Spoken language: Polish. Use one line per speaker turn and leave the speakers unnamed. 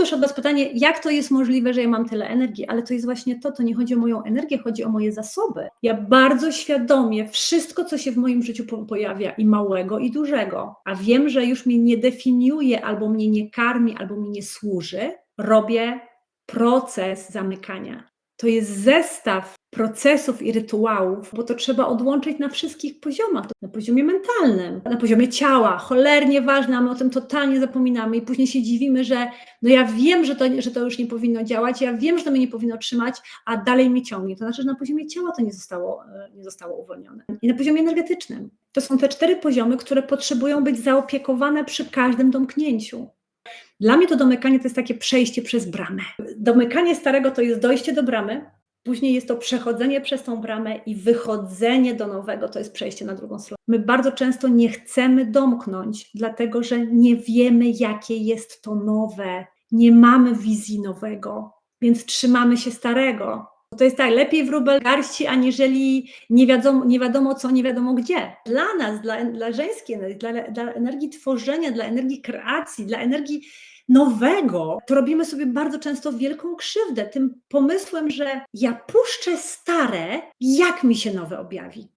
słyszę od Was pytanie, jak to jest możliwe, że ja mam tyle energii, ale to jest właśnie to, to nie chodzi o moją energię, chodzi o moje zasoby. Ja bardzo świadomie wszystko, co się w moim życiu po- pojawia, i małego, i dużego, a wiem, że już mnie nie definiuje, albo mnie nie karmi, albo mi nie służy, robię proces zamykania. To jest zestaw procesów i rytuałów, bo to trzeba odłączyć na wszystkich poziomach. Na poziomie mentalnym, na poziomie ciała, cholernie ważne, a my o tym totalnie zapominamy i później się dziwimy, że no ja wiem, że to, że to już nie powinno działać, ja wiem, że to mnie nie powinno trzymać, a dalej mnie ciągnie. To znaczy, że na poziomie ciała to nie zostało, e, nie zostało uwolnione. I na poziomie energetycznym. To są te cztery poziomy, które potrzebują być zaopiekowane przy każdym domknięciu. Dla mnie to domykanie to jest takie przejście przez bramę. Domykanie starego to jest dojście do bramy, później jest to przechodzenie przez tą bramę i wychodzenie do nowego, to jest przejście na drugą stronę. My bardzo często nie chcemy domknąć, dlatego że nie wiemy, jakie jest to nowe, nie mamy wizji nowego, więc trzymamy się starego. To jest tak, lepiej wróbel garści, aniżeli nie wiadomo, nie wiadomo co, nie wiadomo gdzie. Dla nas, dla, dla żeńskiej energii, dla, dla energii tworzenia, dla energii kreacji, dla energii nowego, to robimy sobie bardzo często wielką krzywdę tym pomysłem, że ja puszczę stare, jak mi się nowe objawi.